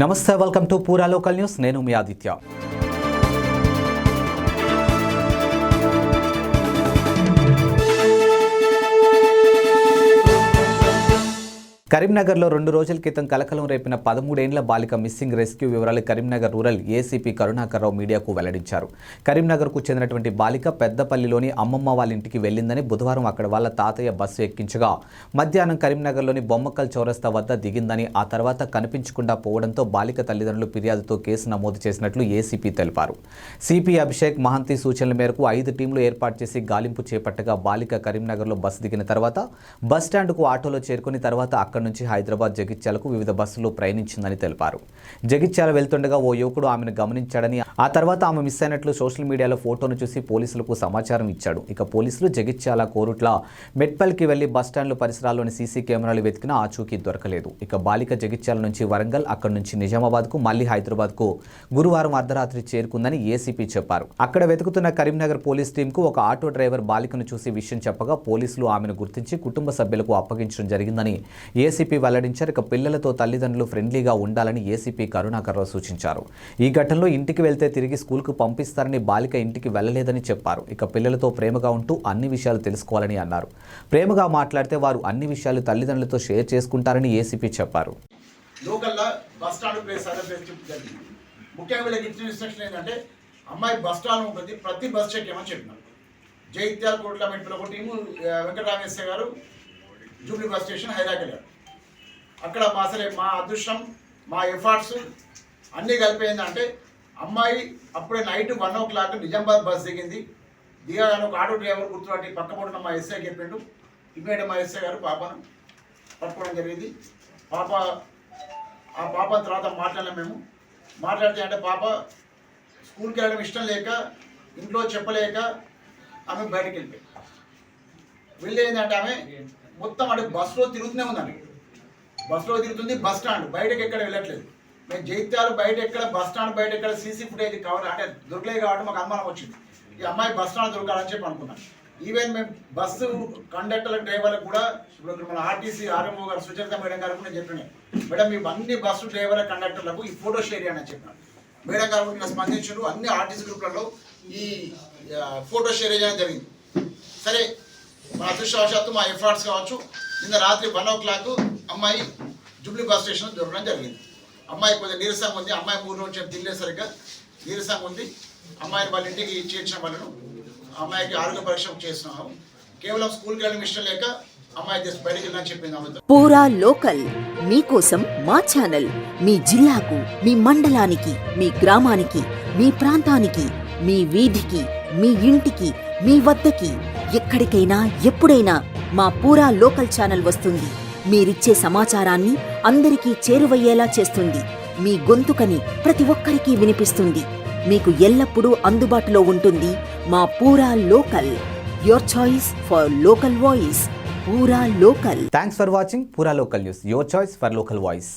నమస్తే welcome to Pura local news నేను మీ ఆదిత్య. కరీంనగర్లో రెండు రోజుల క్రితం కలకలం రేపిన పదమూడేండ్ల బాలిక మిస్సింగ్ రెస్క్యూ వివరాలు కరీంనగర్ రూరల్ ఏసీపీ కరుణాకర్రావు మీడియాకు వెల్లడించారు. కరీంనగర్కు చెందినటువంటి బాలిక పెద్దపల్లిలోని అమ్మమ్మ వాళ్ళ ఇంటికి వెళ్ళిందని బుధవారం అక్కడ వాళ్ళ తాతయ్య బస్సు ఎక్కించగా మధ్యాహ్నం కరీంనగర్లోని బొమ్మకల్ చౌరస్తా వద్ద దిగిందని ఆ తర్వాత కనిపించకుండా పోవడంతో బాలిక తల్లిదండ్రులు ఫిర్యాదుతో కేసు నమోదు చేసినట్లు ఏసీపీ తెలిపారు. సిపి అభిషేక్ మహంతి సూచనల మేరకు ఐదు టీంలు ఏర్పాటు చేసి గాలింపు చేపట్టగా బాలిక కరీంనగర్లో బస్సు దిగిన తర్వాత బస్ ఆటోలో చేరుకుని తర్వాత అక్కడ నుంచి హైదరాబాద్ జగిత్యాలకు వివిధ బస్సులు ప్రయాణించిందని తెలిపారు. జగిత్యాల వెళ్తుండగా ఓ యువకుడు ఆమెను గమనించాడని ఆ తర్వాత ఆమె మిస్ అయినట్లు సోషల్ మీడియాలో ఫోటోను చూసి పోలీసులకు సమాచారం ఇచ్చాడు. ఇక పోలీసులు జగిత్యాల కోరుట్ల మెట్పల్కి వెళ్ళి బస్టాండ్లు పరిసరాల్లోని సీసీ కెమెరాలు వెతికినా ఆచూకీ దొరకలేదు. ఇక బాలిక జగిత్యాల నుంచి వరంగల్ అక్కడి నుంచి నిజామాబాద్కు మళ్ళీ హైదరాబాద్కు గురువారం అర్ధరాత్రి చేరుకుందని ఏసీపీ చెప్పారు. అక్కడ వెతుకుతున్న కరీంనగర్ పోలీస్ టీంకు ఒక ఆటో డ్రైవర్ బాలికను చూసి విషయం చెప్పగా పోలీసులు ఆమెను గుర్తించి కుటుంబ సభ్యులకు అప్పగించడం జరిగిందని ఏసీపీ వెల్లడించారు. ఇక పిల్లలతో తల్లిదండ్రులు ఫ్రెండ్లీగా ఉండాలని ఏసీపీ కరుణాకర్రావు సూచించారు. ఈ ఘటనలో ఇంటికి వెళ్తే తిరిగి స్కూల్కు పంపిస్తారని బాలిక ఇంటికి వెళ్ళలేదని చెప్పారు. ఇక పిల్లలతో ప్రేమగా ఉంటూ అన్ని విషయాలు తెలుసుకోవాలని అన్నారు. ప్రేమగా మాట్లాడితే వారు అన్ని విషయాలు తల్లిదండ్రులతో షేర్ చేసుకుంటారని ఏసీపీ చెప్పారు. ముఖ్యంగా వీళ్ళకి ఇచ్చిన ఇన్స్ట్రక్షన్ ఏంటంటే అమ్మాయి బస్ స్టాండ్ ఉంటుంది. ప్రతి బస్ చెక్ ఏమని చెప్పినారు. జైత్యాల కోట్ల మెట్ల ఒక టీము వెంకటరామేశ్వర గారు జూబ్లీ బస్ స్టేషన్ హైదరాబాద్ వెళ్ళారు. అక్కడ మా అసలే మా అదృష్టం మా ఎఫర్ట్స్ అన్నీ కలిపి ఏంటంటే అమ్మాయి అప్పుడే night one o'clock Nizamabad bus దిగింది దిగగానే ఒక ఆటో డ్రైవర్ గుర్తుపట్టి పక్క పడుతున్న మా ఎస్ఐ చెప్పిండు ఇమ్మీడియట్ మా ఎస్ఐ గారు పాపను పట్టుకోవడం జరిగింది. పాప ఆ పాప తర్వాత మాట్లాడినాం మేము. మాట్లాడితే అంటే పాప స్కూల్కి వెళ్ళడం ఇష్టం లేక ఇంట్లో చెప్పలేక ఆమె బయటకు వెళ్ళిపోయింది. వెళ్ళేందంటే ఆమె మొత్తం అంటే బస్సులో తిరుగుతూనే ఉందండి. బస్సులో తిరుగుతుంది బస్ స్టాండ్. బయటకు ఎక్కడ వెళ్ళట్లేదు. మేము జైత్యాలు బయట ఎక్కడ బస్ స్టాండ్ బయట ఎక్కడ సీసీ ఫుటేజ్ కావాలి అంటే దొరకలేదు కాబట్టి మాకు అనుమానం వచ్చింది. ఈ అమ్మాయి బస్ స్టాండ్ దొరకాలని చెప్పి అనుకున్నాం. ఈవెన్ మేము బస్సు కండక్టర్ డ్రైవర్లకు కూడా ఇప్పుడు మన ఆర్టీసీ ఆర్ఎంఓ గారు సుచరిత మేడం గారు కూడా నేను చెప్పినాను మేడం మేము అన్ని బస్సు డ్రైవర్ కండక్టర్లకు ఈ ఫోటో షేర్ చేయండి అని చెప్పినాను మేడం గారు ఇట్లా స్పందించారు. అన్ని ఆర్టీసీ గ్రూప్లలో ఈ ఫోటో షేర్ చేయడం జరిగింది. సరే మా అదృష్టవశాత్తు మా ఎఫర్ట్స్ కావచ్చు. నిన్న రాత్రి వన్ ఓ క్లాక్ అమ్మాయి జూబ్లీ బస్ స్టేషన్ దొరకడం జరిగింది. అమ్మాయి కొంచెం నీరసంగా ఉంది. అమ్మాయి మూడు రోజులు తినలేదు సరిగ్గా నీరసంగా ఉంది. అమ్మాయిని వాళ్ళ ఇంటికి చేర్చిన వాళ్ళను అమ్మాయికి ఆరోగ్య పరీక్ష చేస్తున్నాము. కేవలం స్కూల్కి వెళ్ళడం ఇష్టం లేక అమ్మాయి జస్ట్ బయటికి చెప్పింది పూరా లోకల్. మీకోసం మా ఛానల్ మీ జిల్లాకు మీ మండలానికి మీ గ్రామానికి మీ ప్రాంతానికి మీ వీధికి మీ ఇంటికి మీ వద్దకి ఎక్కడికైనా ఎప్పుడైనా మా పూరా లోకల్ ఛానల్ వస్తుంది. మీరిచ్చే సమాచారాన్ని అందరికీ చేరువయ్యేలా చేస్తుంది. మీ గొంతుకని ప్రతి ఒక్కరికి వినిపిస్తుంది. మీకు ఎల్లప్పుడూ అందుబాటులో ఉంటుంది మా Pura local. Your choice for local voice Pura local. Thanks for watching Pura local news your choice for local voice